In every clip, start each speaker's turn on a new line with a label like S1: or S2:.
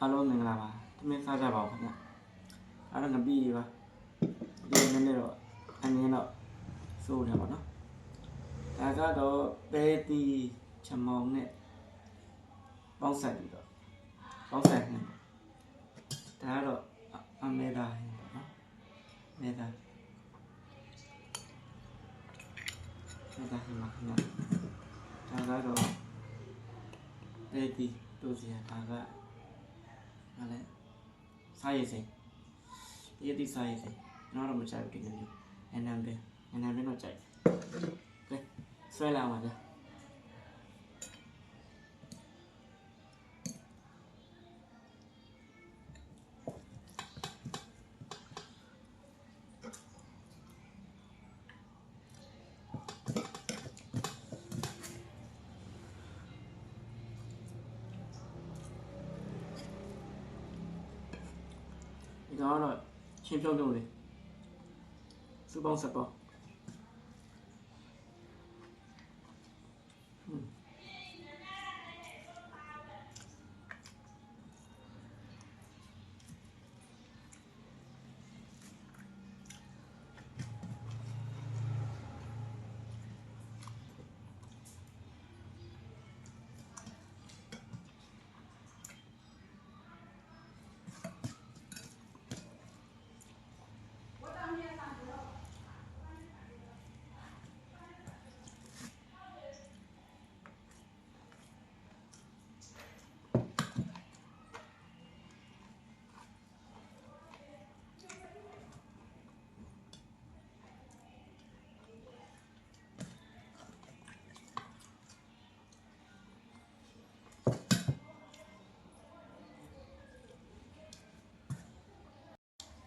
S1: အားလုံးမင်္ဂလာပါသမင်းစားကြပါဦးခင်ဗျအားလုံးငပိတွေပါဒီနေ့နေ့တော့အငင်းတော့စိုးတယ်ပါနော်ဒါကတော့ပဲတီချမောင်နဲ့ပေါင်းဆက်ပြီးတော့ပေါင်းဆက်နေဒါကတော့အမေဒါဟင်းပေါ့နော်မေဒါမေဒါဟင်းမှာခင်ဗျဒါကတော့ပဲတီတို့စီဒါက ဟာလဲစားရည်စိတရတိစားရည်စိကျွန်တော်တော့မကြိုက်ဘူးဒီလိုမျိုးအနံပဲအနံပဲတော့ကြိုက်ကဲဆွဲလာပါဗျာ ဒီတော့တော့ချင်းဖြုံးဖြုံးလေးစူပေါင်းဆ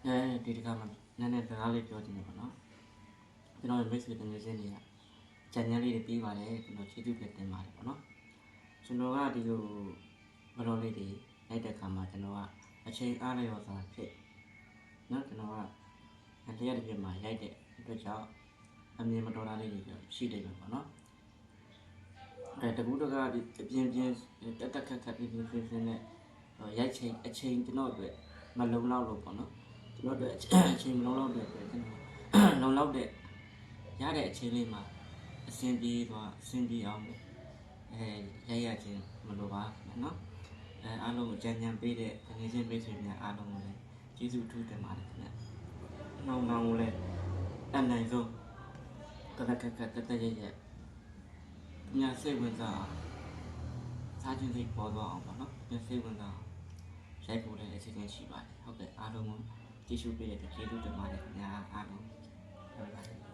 S1: အဲဒီတခါမှနည်းနည်းစကားလေးပြောချင်တယ်ပေါ့နော်ကျွန်တော်ရဲ့မိတ်ဆွေတငယ်ချင်းတွေကကြံညမ်းလေးတွေပြီးပါတယ်ကျွန်တော်ချီးကျူးပြတင်ပါတယ်ပေါ့နော်ကျွန်တော်ကဒီလိုဘလောလေးတွေလိုက်တဲ့အခါမှာကျွန်တော်ကအချိန်အားလျော်စွာဖြစ်နော်ကျွန်တော်ကတရားတစ်ပြည့်မှာရိုက်တဲ့အတွက်ကြောင့်အမြင်မတော်တာလေးတွေရှိနေတယ်ပေါ့နော်အဲတကူတကဒီအပြင်းပြင်းတက်တက်ခက်ခက်ပြင်းပြင်းပြင်းပြင်းနဲ့ရိုက်ချိန်အချိန်ကျွန်တော်အတွက်မလုံလောက်လို့ပေါ့နော် ကျွန်တော်တို့အချိန်မလုံးလောက်တဲ့အတွက်ကျွန်တော်လုံလောက်တဲ့ရတဲ့အချိန်လေးမှာအဆင်ပြေသွားအဆင်ပြေအောင်အဲရရချင်းမလိုပါနော်အဲအားလုံးကိုကြံကြံပေးတဲ့တကယ်ချင်းမိတ်ဆွေများအားလုံးကိုလည်းကျေးဇူးထူးတင်ပါတယ်ခင်ဗျ။နောက်နောက်ကိုလည်းအနိုင်ဆုံးတကကကတတရရညစိတ်ဝင်စားအောင်စားခြင်းစိတ်ပေါ်သွားအောင်ပေါ့နော်ညစိတ်ဝင်စားအောင်ရိုက်ဖို့လည်းအစီအစဉ်ရှိပါတယ်ဟုတ်ကဲ့အားလုံးကို ကြည့်ရှုပေးတဲ့ကျေးဇူးတင်ပါတယ်ခင်ဗျာအားလုံး